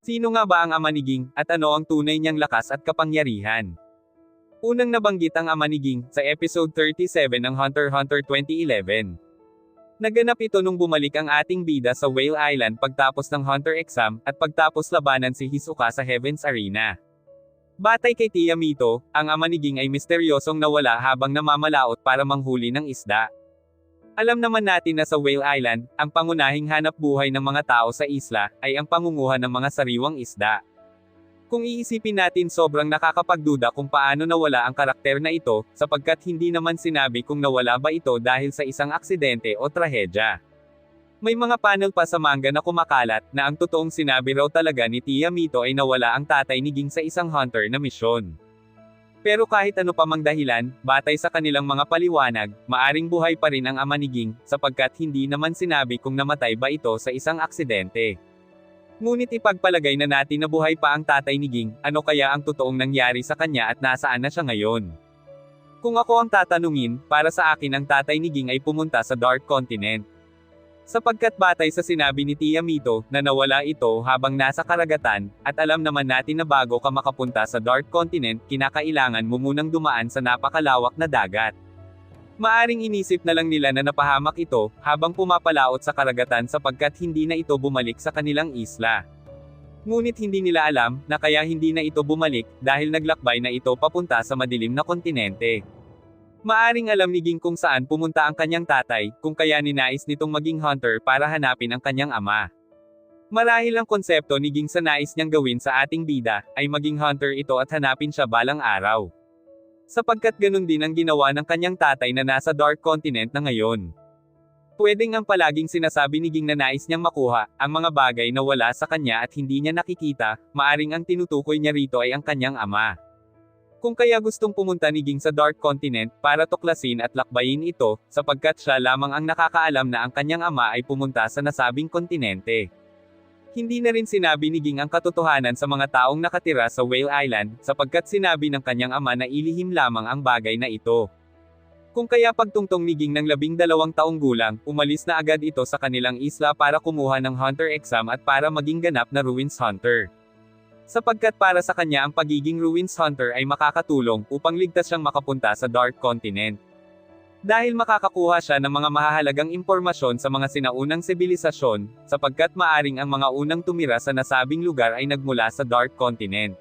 Sino nga ba ang ama ni Ging, at ano ang tunay niyang lakas at kapangyarihan? Unang nabanggit ang ama ni Ging, sa episode 37 ng Hunter Hunter 2011. Naganap ito nung bumalik ang ating bida sa Whale Island pagtapos ng Hunter exam, at pagtapos labanan si Hisoka sa Heaven's Arena. Batay kay Tia Mito, ang ama ni Ging ay misteryosong nawala habang namamalaot para manghuli ng isda. Alam naman natin na sa Whale Island, ang pangunahing hanap buhay ng mga tao sa isla, ay ang pangunguha ng mga sariwang isda. Kung iisipin natin sobrang nakakapagduda kung paano nawala ang karakter na ito, sapagkat hindi naman sinabi kung nawala ba ito dahil sa isang aksidente o trahedya. May mga panel pa sa manga na kumakalat, na ang totoong sinabi raw talaga ni Tia Mito ay nawala ang tatay ni Ging sa isang hunter na misyon. Pero kahit ano pa mang dahilan, batay sa kanilang mga paliwanag, maaring buhay pa rin ang ama ni Ging, sapagkat hindi naman sinabi kung namatay ba ito sa isang aksidente. Ngunit ipagpalagay na natin na buhay pa ang tatay ni Ging, ano kaya ang totoong nangyari sa kanya at nasaan na siya ngayon? Kung ako ang tatanungin, para sa akin ang tatay ni Ging ay pumunta sa Dark Continent. Sapagkat batay sa sinabi ni Tia Mito, na nawala ito habang nasa karagatan, at alam naman natin na bago ka makapunta sa Dark Continent, kinakailangan mo munang dumaan sa napakalawak na dagat. Maaring inisip na lang nila na napahamak ito, habang pumapalaot sa karagatan sapagkat hindi na ito bumalik sa kanilang isla. Ngunit hindi nila alam, na kaya hindi na ito bumalik, dahil naglakbay na ito papunta sa madilim na kontinente. Maaring alam ni Ging kung saan pumunta ang kanyang tatay, kung kaya ninais nitong maging hunter para hanapin ang kanyang ama. Marahil ang konsepto ni Ging sa nais niyang gawin sa ating bida, ay maging hunter ito at hanapin siya balang araw. Sapagkat ganun din ang ginawa ng kanyang tatay na nasa Dark Continent na ngayon. Pwedeng ang palaging sinasabi ni Ging na nais niyang makuha, ang mga bagay na wala sa kanya at hindi niya nakikita, maaring ang tinutukoy niya rito ay ang kanyang ama. Kung kaya gustong pumunta ni Ging sa Dark Continent, para tuklasin at lakbayin ito, sapagkat siya lamang ang nakakaalam na ang kanyang ama ay pumunta sa nasabing kontinente. Hindi na rin sinabi ni Ging ang katotohanan sa mga taong nakatira sa Whale Island, sapagkat sinabi ng kanyang ama na ilihim lamang ang bagay na ito. Kung kaya pagtungtong ni Ging ng labing dalawang taong gulang, umalis na agad ito sa kanilang isla para kumuha ng hunter exam at para maging ganap na ruins hunter. Sapagkat para sa kanya ang pagiging ruins hunter ay makakatulong upang ligtas siyang makapunta sa Dark Continent. Dahil makakakuha siya ng mga mahahalagang impormasyon sa mga sinaunang sibilisasyon, sapagkat maaring ang mga unang tumira sa nasabing lugar ay nagmula sa Dark Continent.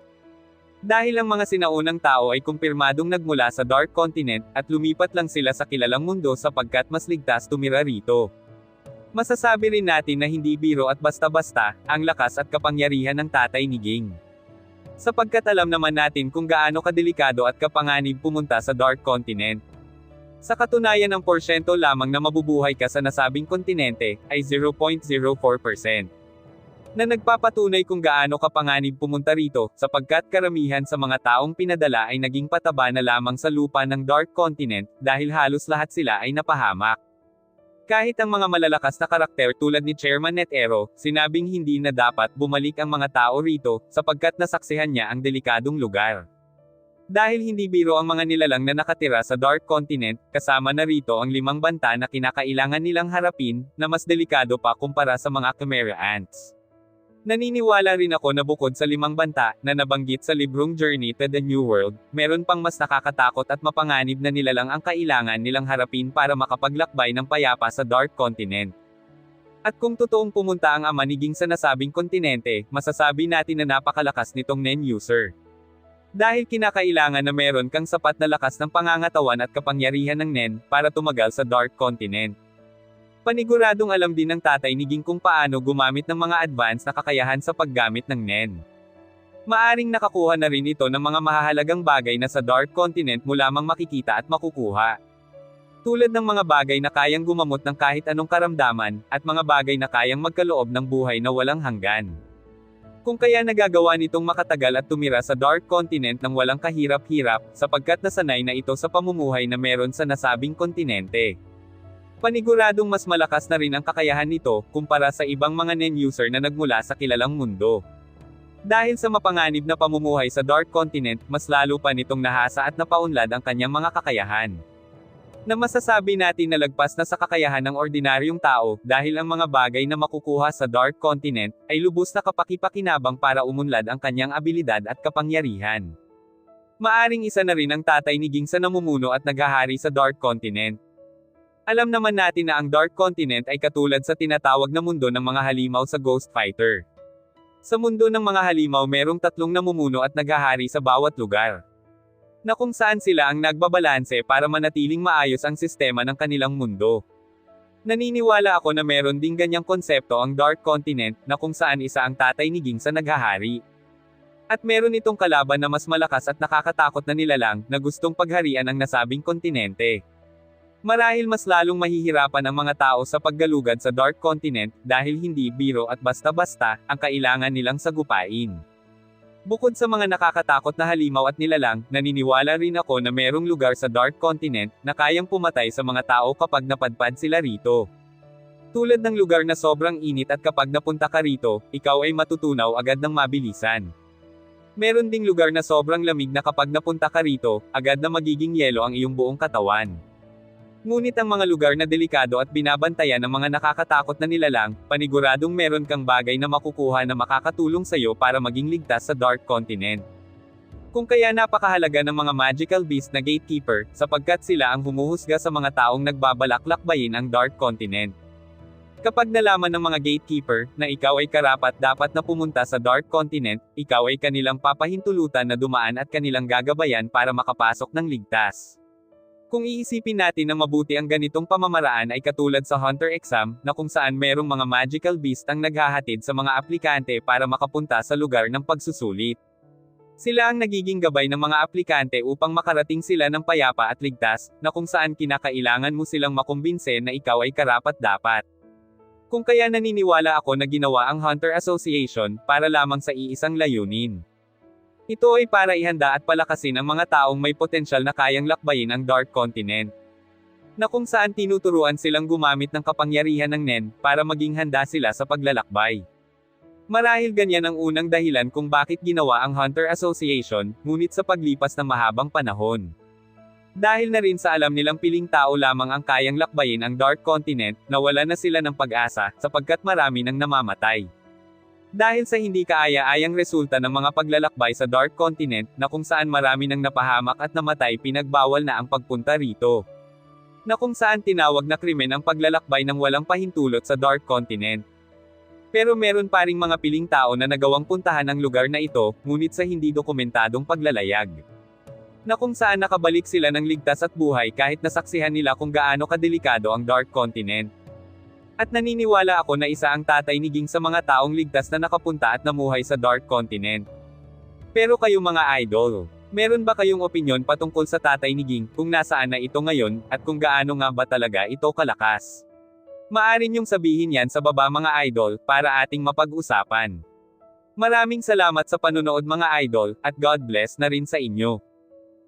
Dahil ang mga sinaunang tao ay kumpirmadong nagmula sa Dark Continent, at lumipat lang sila sa kilalang mundo sapagkat mas ligtas tumira rito. Masasabi rin natin na hindi biro at basta-basta, ang lakas at kapangyarihan ng tatay ni Ging. Sapagkat alam naman natin kung gaano kadelikado at kapanganib pumunta sa Dark Continent. Sa katunayan ang porsyento lamang na mabubuhay ka sa nasabing kontinente, ay 0.04%. Na nagpapatunay kung gaano kapanganib pumunta rito, sapagkat karamihan sa mga taong pinadala ay naging pataba na lamang sa lupa ng Dark Continent, dahil halos lahat sila ay napahamak. Kahit ang mga malalakas na karakter tulad ni Chairman Netero, sinabing hindi na dapat bumalik ang mga tao rito, sapagkat nasaksihan niya ang delikadong lugar. Dahil hindi biro ang mga nilalang na nakatira sa Dark Continent, kasama na rito ang limang banta na kinakailangan nilang harapin, na mas delikado pa kumpara sa mga Chimera Ants. Naniniwala rin ako na bukod sa limang banta, na nabanggit sa librong Journey to the New World, meron pang mas nakakatakot at mapanganib na nilalang ang kailangan nilang harapin para makapaglakbay ng payapa sa Dark Continent. At kung totoong pumunta ang ama ni Ging sa nasabing kontinente, masasabi natin na napakalakas nitong Nen user. Dahil kinakailangan na meron kang sapat na lakas ng pangangatawan at kapangyarihan ng Nen, para tumagal sa Dark Continent. Paniguradong alam din ng tatay ni Ging kung paano gumamit ng mga advance na kakayahan sa paggamit ng Nen. Maaring nakakuha na rin ito ng mga mahahalagang bagay na sa Dark Continent mo lamang makikita at makukuha. Tulad ng mga bagay na kayang gumamot ng kahit anong karamdaman, at mga bagay na kayang magkaloob ng buhay na walang hanggan. Kung kaya nagagawa nitong makatagal at tumira sa Dark Continent ng walang kahirap-hirap, sapagkat nasanay na ito sa pamumuhay na meron sa nasabing kontinente. Paniguradong mas malakas na rin ang kakayahan nito, kumpara sa ibang mga nen-user na nagmula sa kilalang mundo. Dahil sa mapanganib na pamumuhay sa Dark Continent, mas lalo pa nitong nahasa at napaunlad ang kanyang mga kakayahan. Na masasabi natin na lagpas na sa kakayahan ng ordinaryong tao, dahil ang mga bagay na makukuha sa Dark Continent, ay lubos na kapakipakinabang para umunlad ang kanyang abilidad at kapangyarihan. Maaring isa na rin ang tatay ni Ging sa namumuno at naghahari sa Dark Continent. Alam naman natin na ang Dark Continent ay katulad sa tinatawag na mundo ng mga halimaw sa Ghost Fighter. Sa mundo ng mga halimaw merong tatlong namumuno at naghahari sa bawat lugar. Na kung saan sila ang nagbabalanse para manatiling maayos ang sistema ng kanilang mundo. Naniniwala ako na meron ding ganyang konsepto ang Dark Continent na kung saan isa ang tatay ni Ging sa naghahari. At meron itong kalaban na mas malakas at nakakatakot na nilalang na gustong pagharian ang nasabing kontinente. Marahil mas lalong mahihirapan ang mga tao sa paggalugad sa Dark Continent dahil hindi biro at basta-basta ang kailangan nilang sagupain. Bukod sa mga nakakatakot na halimaw at nilalang, naniniwala rin ako na merong lugar sa Dark Continent na kayang pumatay sa mga tao kapag napadpad sila rito. Tulad ng lugar na sobrang init at kapag napunta ka rito, ikaw ay matutunaw agad ng mabilisan. Meron ding lugar na sobrang lamig na kapag napunta ka rito, agad na magiging yelo ang iyong buong katawan. Ngunit ang mga lugar na delikado at binabantayan ng mga nakakatakot na nilalang, paniguradong meron kang bagay na makukuha na makakatulong sa'yo para maging ligtas sa Dark Continent. Kung kaya napakahalaga ng mga magical beast na gatekeeper, sapagkat sila ang humuhusga sa mga taong nagbabalak lakbayin ang Dark Continent. Kapag nalaman ng mga gatekeeper na ikaw ay karapat dapat na pumunta sa Dark Continent, ikaw ay kanilang papahintulutan na dumaan at kanilang gagabayan para makapasok ng ligtas. Kung iisipin natin na mabuti ang ganitong pamamaraan ay katulad sa Hunter exam, na kung saan merong mga magical beast ang naghahatid sa mga aplikante para makapunta sa lugar ng pagsusulit. Sila ang nagiging gabay ng mga aplikante upang makarating sila ng payapa at ligtas, na kung saan kinakailangan mo silang makumbinse na ikaw ay karapat-dapat. Kung kaya naniniwala ako na ginawa ang Hunter Association para lamang sa iisang layunin. Ito ay para ihanda at palakasin ang mga taong may potensyal na kayang lakbayin ang Dark Continent. Na kung saan tinuturuan silang gumamit ng kapangyarihan ng NEN, para maging handa sila sa paglalakbay. Marahil ganyan ang unang dahilan kung bakit ginawa ang Hunter Association, ngunit sa paglipas ng mahabang panahon. Dahil na rin sa alam nilang piling tao lamang ang kayang lakbayin ang Dark Continent, nawala na sila ng pag-asa, sapagkat marami nang namamatay. Dahil sa hindi kaaya-ayang resulta ng mga paglalakbay sa Dark Continent, na kung saan marami nang napahamak at namatay pinagbawal na ang pagpunta rito. Na kung saan tinawag na krimen ang paglalakbay ng walang pahintulot sa Dark Continent. Pero meron pa ring mga piling tao na nagawang puntahan ang lugar na ito, ngunit sa hindi dokumentadong paglalayag. Na kung saan nakabalik sila ng ligtas at buhay kahit nasaksihan nila kung gaano kadelikado ang Dark Continent. At naniniwala ako na isa ang tatay ni Ging sa mga taong ligtas na nakapunta at namuhay sa Dark Continent. Pero kayo mga idol, meron ba kayong opinyon patungkol sa tatay ni Ging kung nasaan na ito ngayon, at kung gaano nga ba talaga ito kalakas? Maaari niyong sabihin yan sa baba mga idol, para ating mapag-usapan. Maraming salamat sa panunood mga idol, at God bless na rin sa inyo.